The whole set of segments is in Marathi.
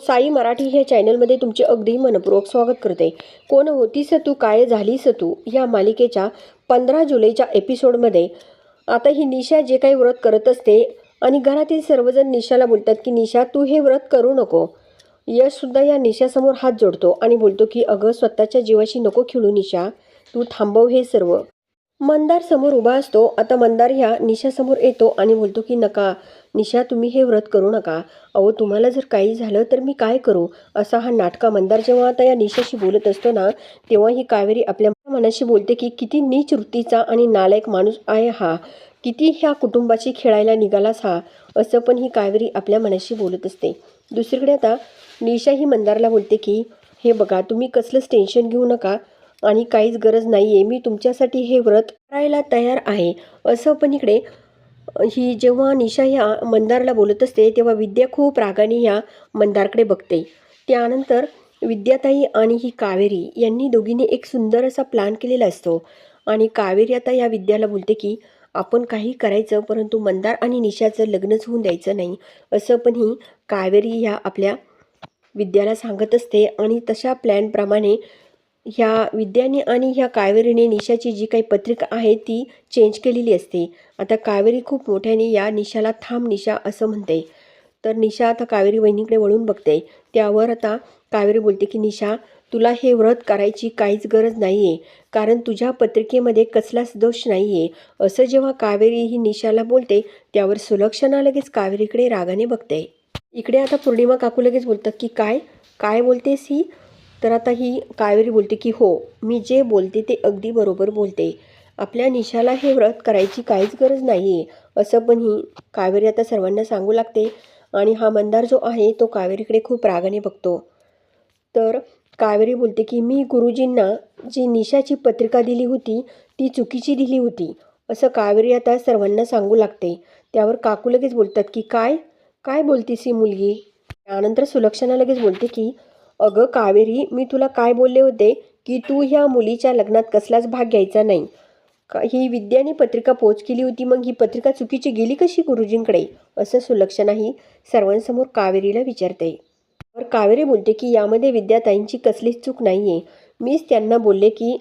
साई मराठी ह्या चॅनलमध्ये तुमचे अगदी मनपूर्वक स्वागत करते. कोण होतीस तू? काय झालीस तू? या मालिकेच्या पंधरा जुलैच्या एपिसोडमध्ये आता ही निशा जे काही व्रत करत असते आणि घरातील सर्वजण निशाला बोलतात की निशा तू हे व्रत करू नको. यशसुद्धा या निशासमोर हात जोडतो आणि बोलतो की अगं स्वतःच्या जीवाशी नको खेळू निशा. तू थांबव हे सर्व. मंदार समोर उभा असतो. आता मंदार ह्या निशासमोर येतो आणि बोलतो की नका निशा तुम्ही हे व्रत करू नका. अहो तुम्हाला जर काही झालं तर मी काय करू? असा हा नाटका मंदार जेव्हा आता या निशाशी बोलत असतो ना तेव्हा ही कावेरी आपल्या मनाशी बोलते की किती नीच वृत्तीचा आणि नालायक माणूस आहे हा. किती ह्या कुटुंबाची खेळायला निघालास हा? असं पण ही कावेरी आपल्या मनाशी बोलत असते. दुसरीकडे आता निशा ही मंदारला बोलते की हे बघा तुम्ही कसलंच टेन्शन घेऊ नका. आणि काहीच गरज नाही आहे मी तुमच्यासाठी हे व्रत करायला तयार आहे. असं पण इकडे ही जेव्हा निशा ह्या मंदारला बोलत असते तेव्हा विद्या खूप रागाने ह्या मंदारकडे बघते. त्यानंतर विद्याताई आणि ही कावेरी यांनी दोघींनी एक सुंदर असा प्लॅन केलेला असतो. आणि कावेरी आता या विद्याला बोलते की आपण काही करायचं परंतु मंदार आणि निशाचं लग्नच होऊन द्यायचं नाही. असं पण ही कावेरी ह्या आपल्या विद्याला सांगत असते. आणि तशा प्लॅनप्रमाणे ह्या विद्याने आणि ह्या कावेरीने निशाची जी काही पत्रिका आहे ती चेंज केलेली असते. आता कावेरी खूप मोठ्याने या निशाला थांब निशा असं म्हणते. तर निशा आता कावेरी वहिनीकडे वळून बघते. त्यावर आता कावेरी बोलते की निशा तुला हे व्रत करायची काहीच गरज नाही आहे कारण तुझ्या पत्रिकेमध्ये कसलाच दोष नाही आहे असं जेव्हा कावेरी ही निशाला बोलते त्यावर सुलक्षणा लगेच कावेरीकडे रागाने बघते. इकडे आता पौर्णिमा काकू लगेच बोलतात की काय? काय बोलतेस ही? तर आता ही कावेरी बोलते की हो मी जे बोलते ते अगदी बरोबर बोलते. आपल्या निशाला हे व्रत करायची काहीच गरज नाही आहे असं पण ही कावेरी आता सर्वांना सांगू लागते. आणि हा मंदार जो आहे तो कावेरीकडे खूप रागाने बघतो. तर कावेरी बोलते की मी गुरुजींना जी निशाची पत्रिका दिली होती ती चुकीची दिली होती. असं कावेरी आता सर्वांना सांगू लागते. त्यावर काकू लगेच बोलतात की काय? काय बोलतीस ही मुलगी? त्यानंतर सुलक्षणा लगेच बोलते की अगं कावेरी मी तुला काय बोलले होते की तू ह्या मुलीच्या लग्नात कसलाच भाग घ्यायचा नाही. का ही विद्याने पत्रिका पोच केली होती मग ही पत्रिका चुकीची गेली कशी गुरुजींकडे? असं सुलक्षणाही सर्वांसमोर कावेरीला विचारते. तर कावेरी बोलते की यामध्ये विद्याताईंची कसलीच चूक नाही आहे मीच त्यांना बोलले की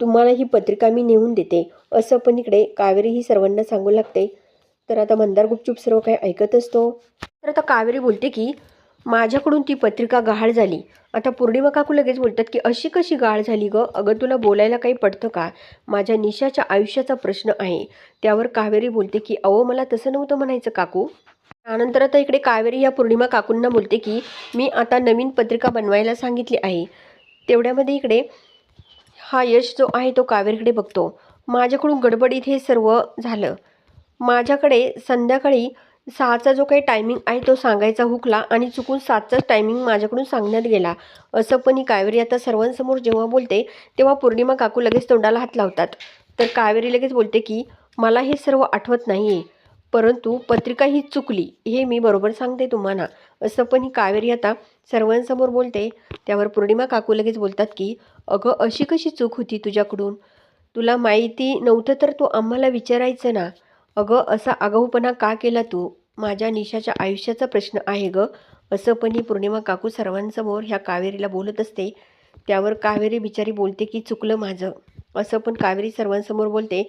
तुम्हाला ही पत्रिका मी नेऊन देते. असं पण इकडे कावेरी ही सर्वांना सांगू लागते. तर आता मंदार गुपचूप सर्व काही ऐकत असतो. तर आता कावेरी बोलते की माझ्याकडून ती पत्रिका गहाळ झाली. आता पौर्णिमा काकू लगेच बोलतात की अशी कशी गाळ झाली गं? अगं तुला बोलायला काही पडतं का? माझ्या निशाच्या आयुष्याचा प्रश्न आहे. त्यावर कावेरी बोलते की अहो मला तसं नव्हतं म्हणायचं काकू. त्यानंतर आता इकडे कावेरी या पौर्णिमा काकूंना बोलते की मी आता नवीन पत्रिका बनवायला सांगितली आहे. तेवढ्यामध्ये इकडे हा यश जो आहे तो कावेरीकडे बघतो. माझ्याकडून गडबडीत हे सर्व झालं. माझ्याकडे संध्याकाळी सहाचा जो काही टायमिंग आहे तो सांगायचा हुकला आणि चुकून सातचाच टायमिंग माझ्याकडून सांगण्यात गेला. असं पण ही कावेरी आता सर्वांसमोर जेव्हा बोलते तेव्हा पौर्णिमा काकू लगेच तोंडाला हात लावतात. तर कावेरी लगेच बोलते की मला हे सर्व आठवत नाही आहे परंतु पत्रिका ही चुकली हे मी बरोबर सांगते तुम्हाला. असं पण ही कावेरी आता सर्वांसमोर बोलते. त्यावर पौर्णिमा काकू लगेच बोलतात की अगं अशी कशी चूक होती तुझ्याकडून? तुला माहिती नव्हतं तर तू आम्हाला विचारायचं ना? अगं असा आगाऊपणा का केला तू? माझ्या निशाच्या आयुष्याचा प्रश्न आहे ग. असं पण ही पौर्णिमा काकू सर्वांसमोर ह्या कावेरीला बोलत असते. त्यावर कावेरी बिचारी बोलते की चुकलं माझं. असं पण कावेरी सर्वांसमोर बोलते.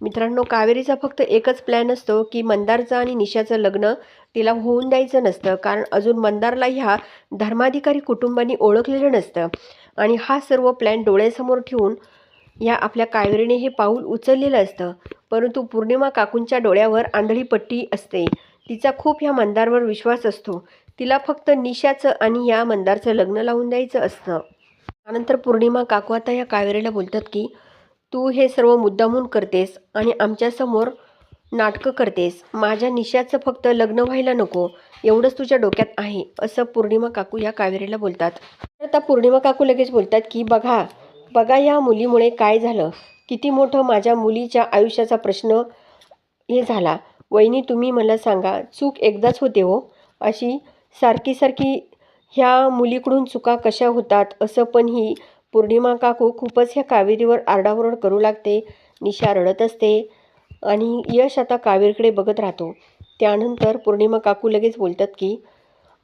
मित्रांनो कावेरीचा फक्त एकच प्लॅन असतो की मंदारचं आणि निशाचं लग्न तिला होऊन द्यायचं नसतं. कारण अजून मंदारला ह्या धर्माधिकारी कुटुंबांनी ओळखलेलं नसतं. आणि हा सर्व प्लॅन डोळ्यासमोर ठेवून या आपल्या कावेरीने हे पाऊल उचललेलं असतं. परंतु पौर्णिमा काकूंच्या डोळ्यावर आंधळी पट्टी असते. तिचा खूप ह्या मंदारवर विश्वास असतो. तिला फक्त निशाचं आणि या मंदारचं लग्न लावून द्यायचं असतं. त्यानंतर पौर्णिमा काकू आता या कावेरीला बोलतात की तू हे सर्व मुद्दामून करतेस आणि आमच्यासमोर नाटकं करतेस. माझ्या निशाचं फक्त लग्न व्हायला नको. एवढंच तुझ्या डोक्यात आहे असं पौर्णिमा काकू या कावेरीला बोलतात. तर आता पौर्णिमा काकू लगेच बोलतात की बघा बघा या मुलीमुळे काय झालं? किती मोठं माझ्या मुलीच्या आयुष्याचा प्रश्न हे झाला. वहिनी तुम्ही मला सांगा चूक एकदाच होते हो. अशी सारखी सारखी ह्या मुलीकडून चुका कशा होतात असं पण ही पौर्णिमा काकू खूपच ह्या कावेरीवर आरडाओरड करू लागते निशा रडत असते आणि यश आता कावेरीकडे बघत राहतो. त्यानंतर पौर्णिमा काकू लगेच बोलतात की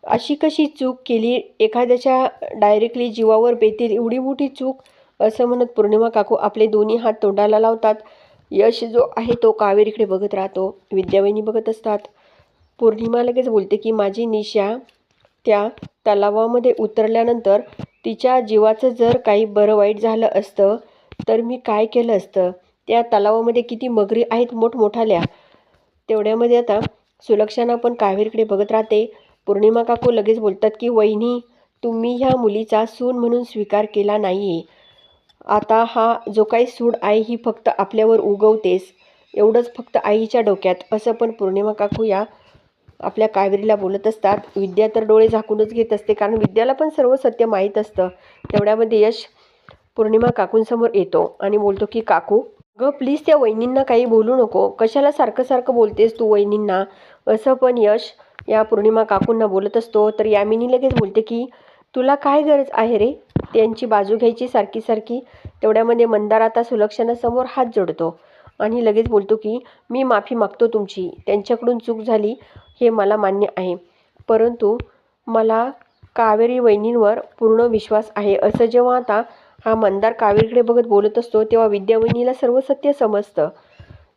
अशी कशी चूक केली? एखाद्याच्या डायरेक्टली जीवावर बेतील एवढी मोठी चूक? असं म्हणत पौर्णिमा काकू आपले दोन्ही हात तोंडाला लावतात. यश जो आहे तो कावेरीकडे बघत राहतो विद्यावहिनी बघत असतात. पौर्णिमा लगेच बोलते की माझी निशा त्या तलावामध्ये उतरल्यानंतर तिच्या जीवाचं जर काही बरं वाईट झालं असतं तर मी काय केलं असतं? त्या तलावामध्ये किती मगरी आहेत मोठमोठाल्या. तेवढ्यामध्ये आता सुलक्षणा पण कावेरीकडे बघत राहते. पौर्णिमा काकू लगेच बोलतात की वहिनी तुम्ही ह्या मुलीचा सून म्हणून स्वीकार केला नाही आहे आता हा जो काही सूड आहे ही फक्त आपल्यावर उगवतेस एवढंच फक्त आईच्या डोक्यात. असं पण पौर्णिमा काकू या आपल्या कावेरीला बोलत असतात. विद्या तर डोळे झाकूनच घेत असते कारण विद्याला पण सर्व सत्य माहीत असतं. तेवढ्यामध्ये यश पौर्णिमा काकूंसमोर येतो आणि बोलतो की काकू ग प्लीज त्या वहिनींना काही बोलू नको. कशाला सारखं सारखं बोलतेस तू वहिनींना? असं पण यश या पौर्णिमा काकूंना बोलत असतो. तर यामिनी लगेच बोलते की तुला काय गरज आहे रे? त्यांची बाजू घ्यायची सारखी सारखी. तेवढ्यामध्ये मंदार आता सुलक्षणासमोर हात जोडतो आणि लगेच बोलतो की मी माफी मागतो तुमची. त्यांच्याकडून चूक झाली हे मला मान्य आहे. परंतु मला कावेरी वहिनींवर पूर्ण विश्वास आहे. असं जेव्हा आता हा मंदार कावेरीकडे बघत बोलत असतो तेव्हा विद्यावहिनीला सर्व सत्य समजतं.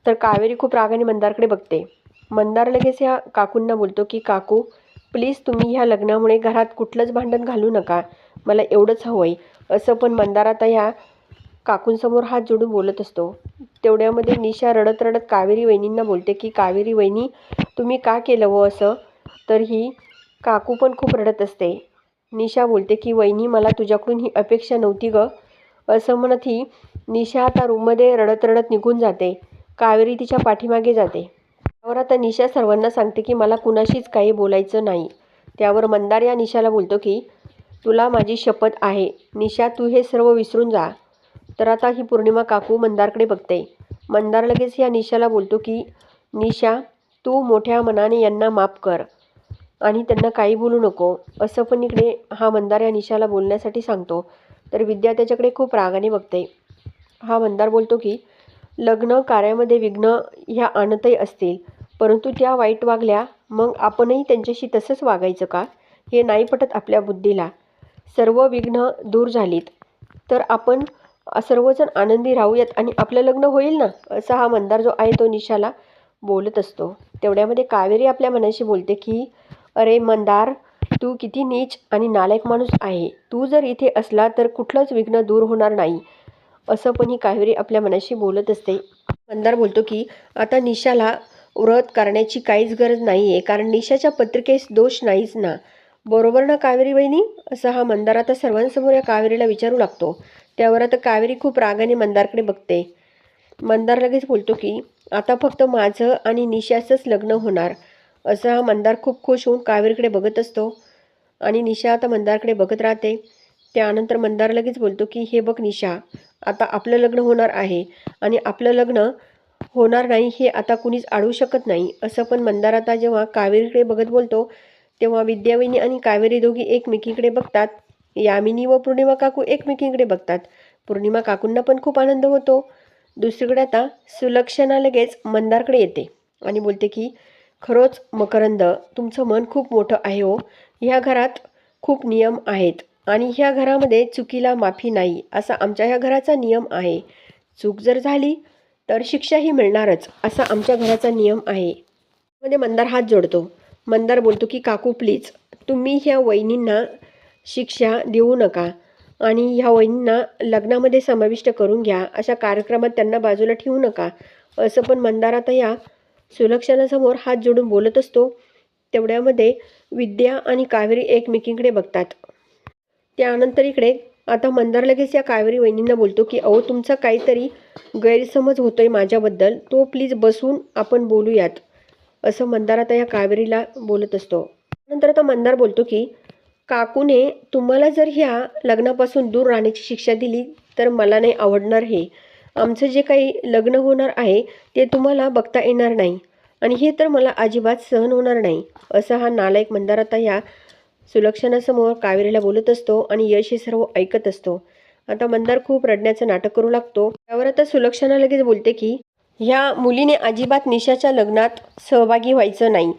तर कावेरी खूप रागाने मंदारकडे बघते. मंदार लगेच ह्या काकूंना बोलतो की काकू प्लीज तुम्ही ह्या लग्नामुळे घरात कुठलंच भांडण घालू नका. मला एवढंच हवं आहे असं पण मंदार आता ह्या काकूंसमोर हात जोडून बोलत असतो. तेवढ्यामध्ये निशा रडत रडत कावेरी वहिनींना बोलते की कावेरी वहिनी तुम्ही का केलं व असं? तर ही काकू पण खूप रडत असते. निशा बोलते की वहिनी मला तुझ्याकडून ही अपेक्षा नव्हती ग. असं म्हणत ही निशा आता रूममध्ये रडत रडत निघून जाते. कावेरी तिच्या पाठीमागे जाते. त्यावर आता निशा सर्वांना सांगते की मला कुणाशीच काही बोलायचं नाही. त्यावर मंदार या निशाला बोलतो की तुला माझी शपथ आहे. निशा तू हे सर्व विसरून जा. तर आता ही पौर्णिमा काकू मंदारकडे बघते. मंदार लगेच या निशाला बोलतो की निशा तू मोठ्या मनाने यांना माफ कर आणि त्यांना काही बोलू नको असं पण इकडे हा मंदार या निशाला बोलण्यासाठी सांगतो. तर विद्या त्याच्याकडे खूप रागाने बघते. हा मंदार बोलतो की लग्न कार्यामध्ये विघ्न ह्या आणतही असतील. परंतु त्या वाईट वागल्या मग आपणही त्यांच्याशी तसंच वागायचं का? हे नाही पटत आपल्या बुद्धीला. सर्व विघ्न दूर झालीत. तर आपण सर्वजण आनंदी राहूयात आणि आपलं लग्न होईल ना? असा हा मंदार जो आहे तो निशाला बोलत असतो. तेवढ्यामध्ये कावेरी आपल्या मनाशी बोलते की अरे मंदार तू किती नीच आणि नालायक माणूस आहे. तू जर इथे असला तर कुठलंच विघ्न दूर होणार नाही. असं पण ही कावेरी आपल्या मनाशी बोलत असते. मंदार बोलतो की आता निशाला व्रत करण्याची काहीच गरज नाही आहे कारण निशाच्या पत्रिकेस दोष नाहीच ना. बरोबर ना कावेरी बहिणी? असा हा मंदार आता सर्वांसमोर या कावेरीला विचारू लागतो. त्यावर आता कावेरी खूप रागाने मंदारकडे बघते. मंदार लगेच बोलतो की आता फक्त माझं आणि निशाचंच लग्न होणार. असं हा मंदार खूप खुश होऊन कावेरीकडे बघत असतो. आणि निशा आता मंदारकडे बघत राहते. त्यानंतर मंदार लगेच बोलतो की हे बघ निशा आता आपलं लग्न होणार आहे आणि आपलं लग्न होणार नाही हे आता कुणीच अडवू शकत नाही. असं पण मंदार आता जेव्हा कावेरीकडे बघत बोलतो तेव्हा विद्याविनी आणि कावेरी दोघी एकमेकीकडे बघतात. यामिनी व पौर्णिमा काकू एकमेकींकडे बघतात. पौर्णिमा काकूंना पण खूप आनंद होतो. दुसरीकडे आता सुलक्षणा लगेच मंदारकडे येते आणि बोलते की खरोच मकरंद तुमचं मन खूप मोठं आहे हो. ह्या घरात खूप नियम आहेत. आणि ह्या घरामध्ये चुकीला माफी नाही असा आमच्या ह्या घराचा नियम आहे. चूक जर झाली तर शिक्षाही मिळणारच असा आमच्या घराचा नियम आहे. मध्ये मंदार हात जोडतो. मंदार बोलतो की काकू प्लीज तुम्ही ह्या वहिनींना शिक्षा देऊ नका आणि ह्या वहिनींना लग्नामध्ये समाविष्ट करून घ्या. अशा कार्यक्रमात त्यांना बाजूला ठेवू नका. असं पण मंदार आता या सुलक्षणासमोर हात जोडून बोलत असतो. तेवढ्यामध्ये विद्या आणि कावेरी एकमेकींकडे बघतात. त्यानंतर इकडे आता मंदार लगेच या कावेरी वहिनींना बोलतो की अहो तुमचा काहीतरी गैरसमज होतोय माझ्याबद्दल तो प्लीज बसून आपण बोलूयात असं मंदार आता या कावेरीला बोलत असतो. नंतर आता मंदार बोलतो की काकूने तुम्हाला जर ह्या लग्नापासून दूर राहण्याची शिक्षा दिली तर मला नाही आवडणार हे. आमचं जे काही लग्न होणार आहे ते तुम्हाला बघता येणार नाही. आणि हे तर मला अजिबात सहन होणार नाही असा हा नालायक मंदार आता या सुलक्षणासमोर कावेरीला बोलत असतो आणि यश हे सर्व ऐकत असतो. आता मंदार खूप रडण्याचं नाटक करू लागतो. त्यावर आता सुलक्षणा लगेच बोलते की ह्या मुलीने अजिबात निशाच्या लग्नात सहभागी व्हायचं नाही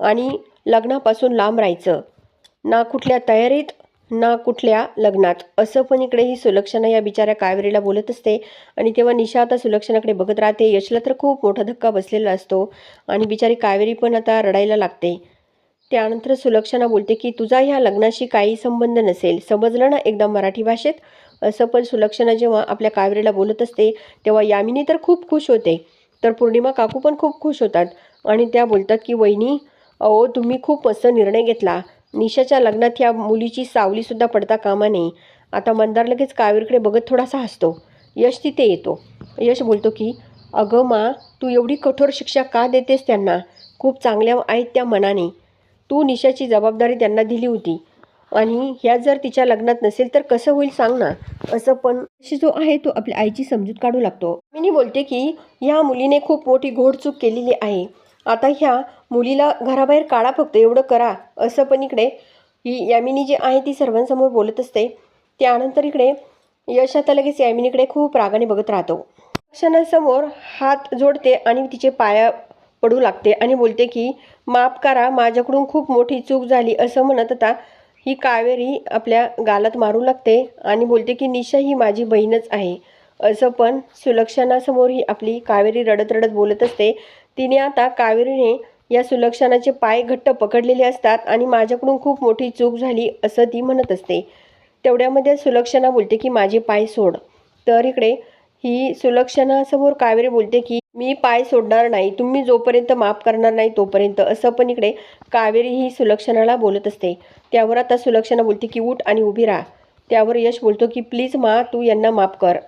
आणि लग्नापासून लांब राहायचं. ना कुठल्या तयारीत ना कुठल्या लग्नात. असं पण इकडे ही सुलक्षणा या बिचाऱ्या कावेरीला बोलत असते आणि तेव्हा निशा आता सुलक्षणाकडे बघत राहते. यशला तर खूप मोठा धक्का बसलेला असतो आणि बिचारी कावेरी पण आता रडायला लागते. त्यानंतर सुलक्षणा बोलते की तुझा ह्या लग्नाशी काही संबंध नसेल. समजलं ना एकदा मराठी भाषेत? असं पण सुलक्षणा जेव्हा आपल्या कावेरीला बोलत असते तेव्हा यामिनी तर खूप खुश होते. तर पौर्णिमा काकू पण खूप खुश होतात आणि त्या बोलतात की वहिनी अहो तुम्ही खूप मस्त निर्णय घेतला. निशाच्या लग्नात या मुलीची सावलीसुद्धा पडता कामा नये. आता मंदार लगेच कावेरीकडे बघत थोडासा हसतो. यश तिथे येतो. यश बोलतो की अगं मा तू एवढी कठोर शिक्षा का देतेस त्यांना? खूप चांगल्या आहेत त्या मनाने. तू निशाची जबाबदारी त्यांना दिली होती. आणि ह्या जर तिच्या लग्नात नसेल तर कसं होईल सांग ना असं पण जो आहे तो आपल्या आईची समजूत काढू लागतो. मी बोलते की ह्या मुलीने खूप मोठी घोडचूक केलेली आहे. आता ह्या मुलीला घराबाहेर काढा फक्त एवढं करा. असं पण इकडे ही यामिनी जी आहे ती सर्वांसमोर बोलत असते. त्यानंतर इकडे यश आता लगेच यामिनीकडे खूप रागाने बघत राहतो. क्षणासमोर हात जोडते आणि तिचे पाया पडू लागते आणि बोलते की माफ करा माझ्याकडून खूप मोठी चूक झाली असं म्हणत आता ही कावेरी आपल्या गालात मारू लागते आणि बोलते की निशा ही माझी बहीणच आहे. असं पण सुलक्षणासमोर ही आपली कावेरी रडत रडत बोलत असते. तिने आता कावेरीने या सुलक्षणाचे पाय घट्ट पकडलेले असतात आणि माझ्याकडून खूप मोठी चूक झाली असं ती म्हणत असते. तेवढ्यामध्ये सुलक्षणा बोलते की माझे पाय सोड. तर इकडे ही सुलक्षणासमोर कावेरी बोलते की मी पाय सोडणार नाही. तुम्ही जोपर्यंत माफ करणार नाही तोपर्यंत. असं पण इकडे कावेरी ही सुलक्षणाला बोलत असते. त्यावर आता सुलक्षणा बोलते की उठ आणि उभी राहा. त्यावर यश बोलतो की प्लीज मा तू यांना माफ कर.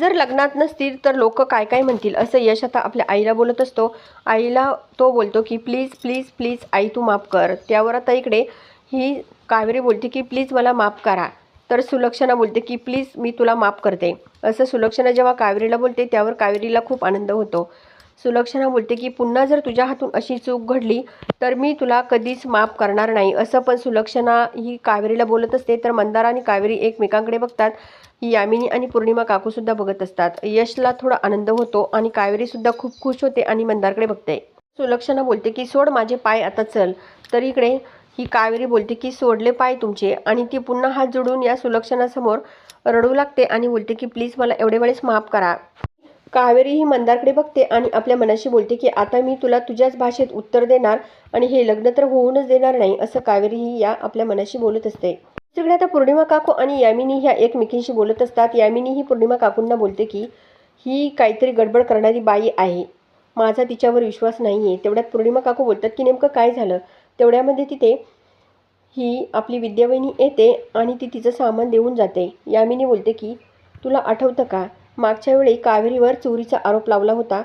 जर लग्नात नसतील तर लोक काय काय म्हणतील? असं यश आता आपल्या आईला बोलत असतो. आईला तो बोलतो की प्लीज प्लीज प्लीज आई तू माफ कर. त्यावर आता इकडे ही कावेरी बोलते की प्लीज मला माफ करा. तर सुलक्षणा बोलते की प्लीज मी तुला माफ करते. असं सुलक्षणा जेव्हा कावेरीला बोलते त्यावर कावेरीला खूप आनंद होतो. सुलक्षणा बोलते की पुन्हा जर तुझ्या हातून अशी चूक घडली तर मी तुला कधीच माफ करणार नाही. असं पण सुलक्षणा ही कावेरीला बोलत असते तर मंदारा आणि कावेरी एकमेकांकडे बघतात. ही यामिनी आणि पौर्णिमा काकूसुद्धा बघत असतात. यशला थोडा आनंद होतो आणि कावेरीसुद्धा खूप खुश होते आणि मंदारकडे बघते. सुलक्षणा बोलते की सोड माझे पाय आता चल. तर इकडे ही कावेरी बोलते की सोडले पाय तुमचे आणि ती पुन्हा हात जोडून या सुलक्षणासमोर रडू लागते आणि बोलते की प्लीज मला एवढे वेळेस माफ करा. कावेरी ही मंदारकडे बघते आणि आपल्या मनाशी बोलते की आता मी तुला तुझ्याच भाषेत उत्तर देणार आणि हे लग्न तर होऊनच देणार नाही असं कावेरी ही या आपल्या मनाशी बोलत असते. दुसरीकडे आता पौर्णिमा काकू आणि यामिनी ह्या एकमेकींशी बोलत असतात. यामिनी ही पौर्णिमा काकूंना बोलते की ही काहीतरी गडबड करणारी बाई आहे. माझा तिच्यावर विश्वास नाही आहे तेवढ्यात पौर्णिमा काकू बोलतात की नेमकं काय झालं? तेवढ्यामध्ये तिथे ही आपली विद्यावहिनी येते आणि ती तिचं सामान देऊन जाते. यामिनी बोलते की तुला आठवतं का? मागच्या वेळी कावेरीवर चोरीचा आरोप लावला होता.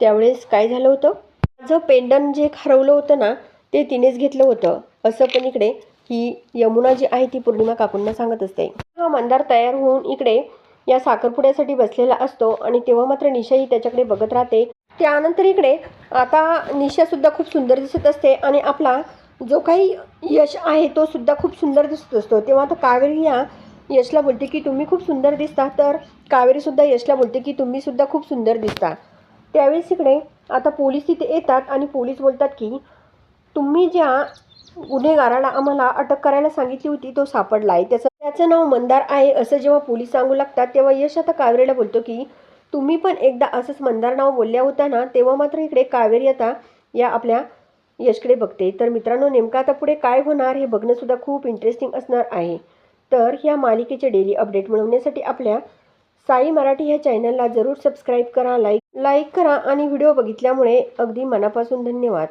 त्यावेळेस काय झालं होतं? माझं पेंडन जे हरवलं होतं ना ते तिनेच घेतलं होतं. असं पण इकडे ही यमुना जी आहे ती पौर्णिमा काकूंना सांगत असते. हा मंदार तयार होऊन इकडे या साखरपुड्यासाठी बसलेला असतो आणि तेव्हा मात्र निशाही त्याच्याकडे बघत राहते. त्यानंतर इकडे आता निशासुद्धा खूप सुंदर दिसत असते आणि आपला जो काही यश आहे तो सुद्धा खूप सुंदर दिसत असतो. तेव्हा आता कावेरी या यशला बोलते की तुम्ही खूप सुंदर दिसता. तर कावेरीसुद्धा यशला बोलते की तुम्हीसुद्धा खूप सुंदर दिसता. त्यावेळेस इकडे आता पोलीस तिथे येतात आणि पोलीस बोलतात की तुम्ही ज्या गुन्हेगाराला आम्हाला अटक करायला सांगितली होती तो सापडला आहे त्याचं त्याचं नाव मंदार आहे. असं जेव्हा पोलीस सांगू लागतात तेव्हा यश आता कावेरीला बोलतो की तुम्ही पण एकदा असंच मंदार नाव बोलल्या होत्या ना तेव्हा मात्र इकडे कावेरी आता या आपल्या यशकडे बघते. तर मित्रांनो नेमकं आता पुढे काय होणार हे बघणंसुद्धा खूप इंटरेस्टिंग असणार आहे. तर ह्या मालिकेचे डेली अपडेट मिळवण्यासाठी आपल्या साई मराठी ह्या चॅनलला जरूर सबस्क्राईब करा लाईक लाईक करा आणि व्हिडिओ बघितल्यामुळे अगदी मनापासून धन्यवाद.